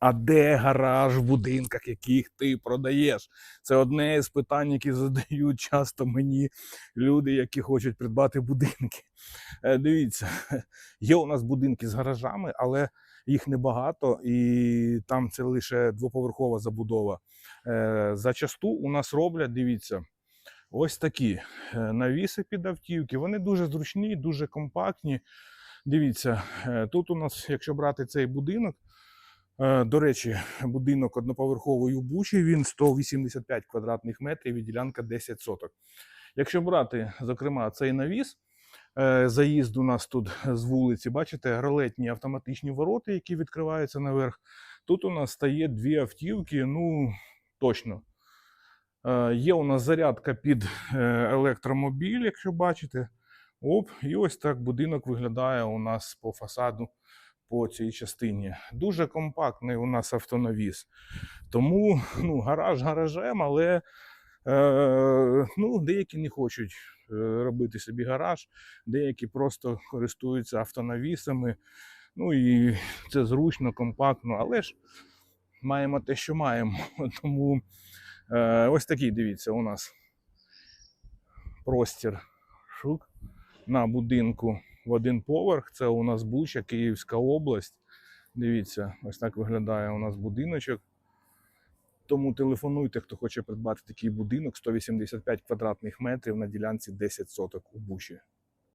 А де гараж в будинках, яких ти продаєш? Це одне з питань, які задають часто мені люди, які хочуть придбати будинки. Е, Дивіться, є у нас будинки з гаражами, але їх небагато, і там це лише двоповерхова забудова. Е, Зачасту у нас роблять, дивіться, ось такі е, навіси під автівки. Вони дуже зручні, дуже компактні. Дивіться, тут у нас, якщо брати цей будинок, до речі, будинок одноповерховий у Бучі, він 185 квадратних метрів і ділянка 10 соток. Якщо брати, зокрема, цей навіс, е, заїзд у нас тут з вулиці, бачите, ролетні автоматичні ворота, які відкриваються наверх. Тут у нас стає дві автівки, ну точно. Е, Є у нас зарядка під е, електромобіль, якщо бачите. Оп, і ось так будинок виглядає у нас по фасаду по цій частині. Дуже компактний у нас автонавіс. Тому ну, гараж гаражем, але е, ну, деякі не хочуть е, робити собі гараж, деякі просто користуються автонавісами. Ну і це зручно, компактно, але ж маємо те, що маємо. Тому е, ось такий, дивіться, у нас простір шук на будинку в один поверх. Це у нас Буча, Київська область. Дивіться, ось так виглядає у нас будиночок. Тому телефонуйте, хто хоче придбати такий будинок 185 квадратних метрів на ділянці 10 соток у Бучі.